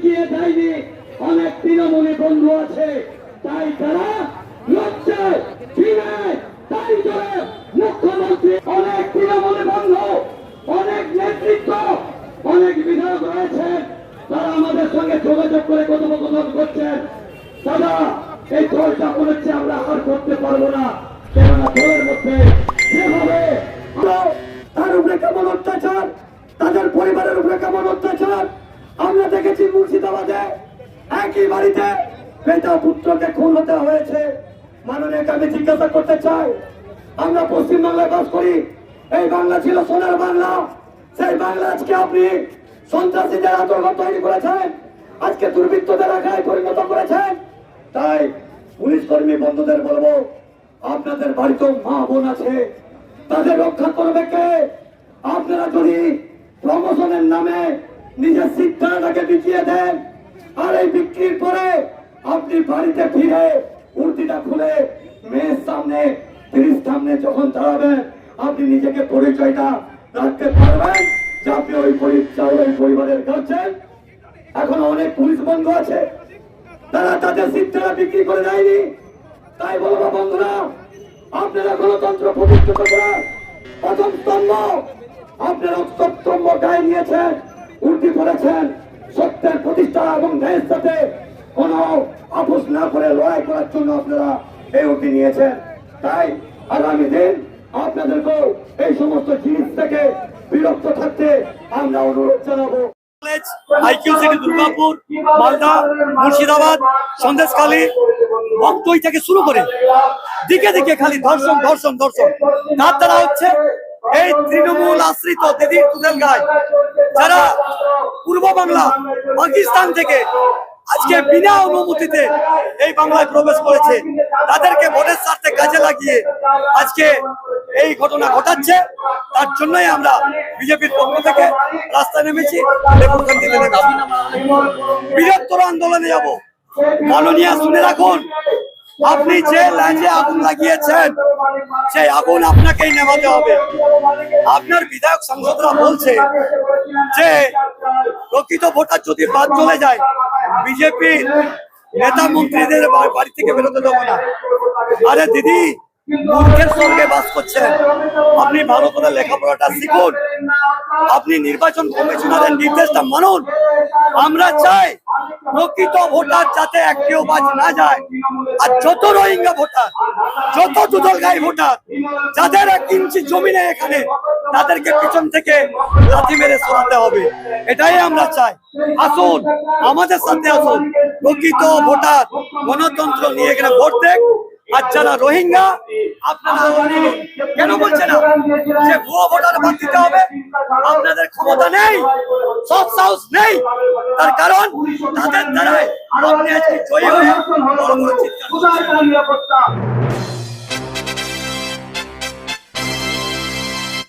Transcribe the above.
পিছিয়ে দেয়নি। অনেক তৃণমূলী বন্ধু আছে। তাই তারা লজ্জায় চিনায় তাই করে মুখ্যমন্ত্রী অনেক তৃণমূলী বন্ধু, অনেক নেতৃত্ব, অনেক বিধায়ক রয়েছেন। তারা আমাদের সঙ্গে যোগাযোগ করে কথোপকথন করছেন। দাদা, এই দলটা বলেছে আমরা, আর করতে পারব না। কেননা তার উপরে তাদের পরিবারের উপরে কেমন অত্যাচার দেখেছি মুর্শিদাবাদে, একই বাড়িতে পিতা পুত্রকে খুন হতে হয়েছে। মাননীয় আমি জিজ্ঞাসা করতে চাই? আমরা পশ্চিমবাংলায় বাস করি। এই বাংলা ছিল সোনার বাংলা। সেই বাংলা আজকে আপনি সন্ত্রাসীদের আতঙ্ক তৈরি করেছেন। আজকে দুর্বৃত্তদের আঘায় পরিণত করেছেন। তাই পুলিশ কর্মী বন্ধুদের বলব, আপনাদের বাড়িতেও মা বোন আছে, তাদের রক্ষা করবে কে? আপনারা যদি প্রমোশনের নামে নিজের শিক্ষাটাকে বিকিয়ে দেন। আর এই বিক্রির পরে আপনি বাড়িতে ফিরে উর্দিটা খুলে মেয়ের সামনে তিরিশ সামনে যখন দাঁড়াবেন, আপনি নিজেকে পরিচয়টা রাখতে পারবেন যে আপনি ওই পরিবারের গার্জেন। এখন অনেক পুলিশ বন্ধু আছে। তারা তাদের শিক্ষাটা বিক্রি করে দেয়নি। তাই বলব বন্ধুরা, আপনারা গণতন্ত্র প্রতিষ্ঠিত করার প্রথম স্তম্ভ, আপনারা স্তম্ভ গায়ে নিয়েছেন। উর্দি করেছেন সত্যের প্রতিষ্ঠা এবং ন্যায়ের সাথে কোন আপোষ না করে লড়াই করার জন্য আপনারা এই উর্দি নিয়েছেন। তাই আগামী দিন আপনাদেরকেও এই সমস্ত জিনিস থেকে বিরক্ত থাকতে আমরা অনুরোধ জানাব। কলেজ, আইকিউ দুর্গাপুর, মালদা, মুর্শিদাবাদ থেকে শুরু করে দিকে দিকে খালি ধর্ষণ ধর্ষণ ধর্ষণ তার দ্বারা হচ্ছে এই তৃণমূল আশ্রিত দিদির তুদের গায় যারা পূর্ব বাংলা, পাকিস্তান থেকে আজকে বিনা অনুমতিতে এই বাংলায় প্রবেশ করেছে, তাদেরকে ভোটের স্বার্থে কাজে লাগিয়ে আজকে এই ঘটনা ঘটাচ্ছে। তার জন্যই আমরা বিজেপির পক্ষ থেকে রাস্তায় নেমেছি। বৃহত্তর আন্দোলনে যাব। মাননীয়, শুনে রাখুন আপনি যে ল্যান্ডে আগুন লাগিয়েছেন, সেই আগুন আপনাকেই নেভাতে হবে। আপনার বিধায়ক সাংসদরা বলছে যে, প্রকৃত ভোটার যদি বাদ চলে যায় বিজেপির নেতা মন্ত্রীদের বাড়ি থেকে বেরোতে দেবো না। আরে দিদি মূর্খের সঙ্গে বাস করছেন। আপনি ভালো করে লেখাপড়াটা শিখুন। আপনি নির্বাচন কমিশনারের নির্দেশটা মানুন। আমরা চাই প্রকৃত ভোটার যাতে একটিও বাজ না যায়। আর যত রোহিঙ্গা ভোটার, যত দুদলগাই ভোটার, যাদের এক ইঞ্চি জমি নেই এখানে, তাদেরকে পিছন থেকে লাথি মেরে সরাতে হবে। এটাই আমরা চাই। আসুন, আমাদের সাথে আসুন। প্রকৃত ভোটার, গণতন্ত্র নিয়ে এখানে ভোট দেখ। যারা রোহিঙ্গা? আপনারা কেন বলছেন ভোটার দিতে হবে, আপনাদের ক্ষমতা নেই সব সাহস নেই। তার কারণ, তাদের